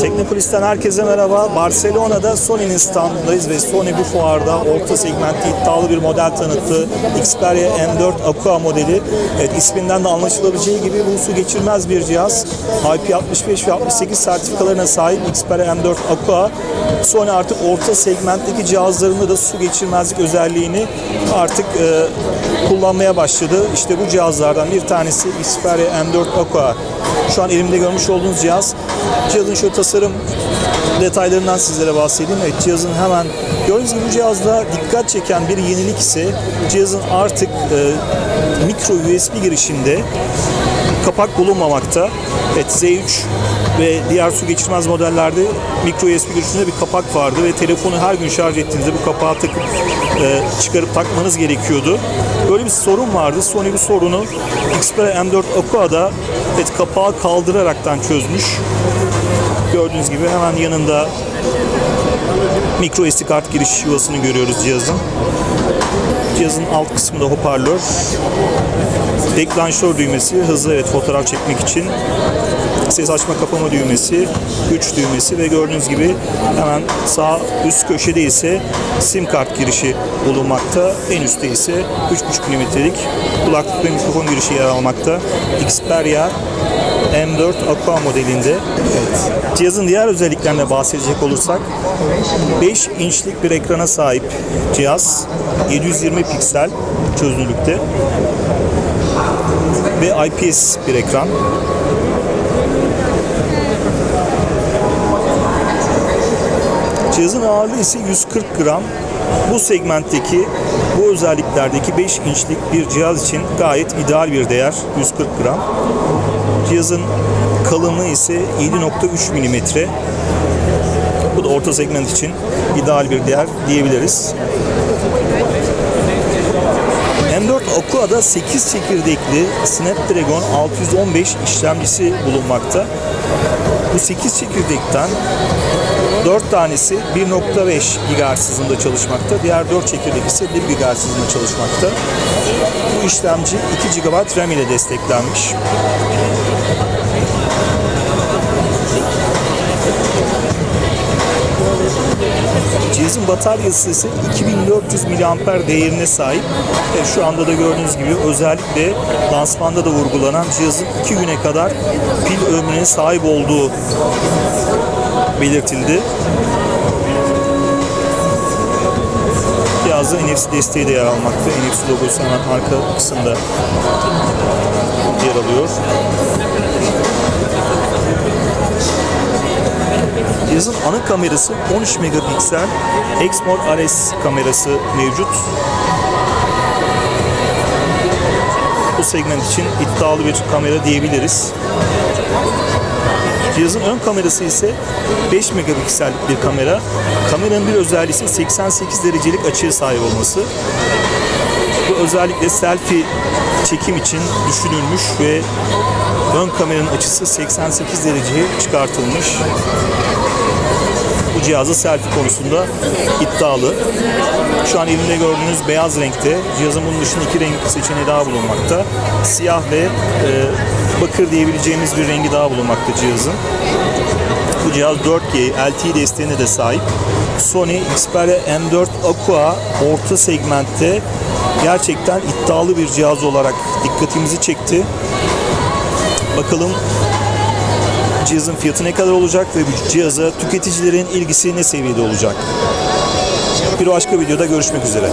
Teknopolis'ten herkese merhaba. Barcelona'da Sony'nin standındayız ve Sony bu fuarda orta segmentte iddialı bir model tanıttı. Xperia M4 Aqua modeli. Evet isminden de anlaşılabileceği gibi bu su geçirmez bir cihaz. IP65 ve 68 sertifikalarına sahip Xperia M4 Aqua. Sony artık orta segmentteki cihazlarında da su geçirmezlik özelliğini artık e, kullanmaya başladı. İşte bu cihazlardan bir tanesi Xperia M4 Aqua. Şu an elimde görmüş olduğunuz cihaz. Cihazın şu tasarım detaylarından sizlere bahsedeyim. Evet cihazın hemen gördüğünüz gibi bu cihazda dikkat çeken bir yenilik ise cihazın artık e, mikro USB girişinde kapak bulunmamakta. Evet Z3 ve diğer su geçirmez modellerde mikro USB girişinde bir kapak vardı ve telefonu her gün şarj ettiğinizde bu kapağı takıp e, çıkarıp takmanız gerekiyordu. Böyle bir sorun vardı. Sony bu sorunu Xperia M4 Aqua'da evet, kapağı kaldıraraktan çözmüş. Gördüğünüz gibi hemen yanında micro SD kart giriş yuvasını görüyoruz cihazın. Cihazın alt kısmında hoparlör, deklanşör düğmesi, hızlı evet fotoğraf çekmek için ses açma kapama düğmesi, güç düğmesi ve gördüğünüz gibi hemen sağ üst köşede ise sim kart girişi bulunmakta. En üstte ise 3.5 mm'lik kulaklık ve mikrofon girişi yer almakta. Xperia M4 Aqua modelinde. Evet. Cihazın diğer özelliklerine bahsedecek olursak 5 inçlik bir ekrana sahip cihaz. 720 piksel çözünürlükte ve IPS bir ekran. Cihazın ağırlığı ise 140 gram. Bu segmentteki, bu özelliklerdeki 5 inçlik bir cihaz için gayet ideal bir değer 140 gram. Cihazın kalınlığı ise 7.3 milimetre. Bu da orta segment için ideal bir değer diyebiliriz. M4 Aqua'da 8 çekirdekli Snapdragon 615 işlemcisi bulunmakta. Bu 8 çekirdekten 4 tanesi 1.5 GHz hızında çalışmakta. Diğer 4 çekirdek ise 1 GHz hızında çalışmakta. Bu işlemci 2 GB RAM ile desteklenmiş. Cihazın bataryası ise 2400 mAh değerine sahip. Ve şu anda da gördüğünüz gibi özellikle lansmanda da vurgulanan cihazın 2 güne kadar pil ömrüne sahip olduğu belirtildi. Cihazda NFC desteği de yer almakta. NFC logosu hemen arka kısımda yer alıyor. Cihazın ana kamerası 13 megapiksel Exmor RS kamerası mevcut. Bu segment için iddialı bir kamera diyebiliriz. Cihazın ön kamerası ise 5 megapiksellik bir kamera. Kameranın bir özelliği ise 88 derecelik açıya sahip olması. Bu özellikle selfie çekim için düşünülmüş ve ön kameranın açısı 88 dereceye çıkartılmış. Cihazı selfie konusunda iddialı. Şu an elimde gördüğünüz beyaz renkte. Cihazın bunun dışında iki renk seçeneği daha bulunmakta. Siyah ve e, bakır diyebileceğimiz bir rengi daha bulunmakta cihazın. Bu cihaz 4G LTE desteğine de sahip. Sony Xperia M4 Aqua orta segmentte gerçekten iddialı bir cihaz olarak dikkatimizi çekti. Bakalım cihazın fiyatı ne kadar olacak ve bu cihaza tüketicilerin ilgisi ne seviyede olacak? Bir başka videoda görüşmek üzere.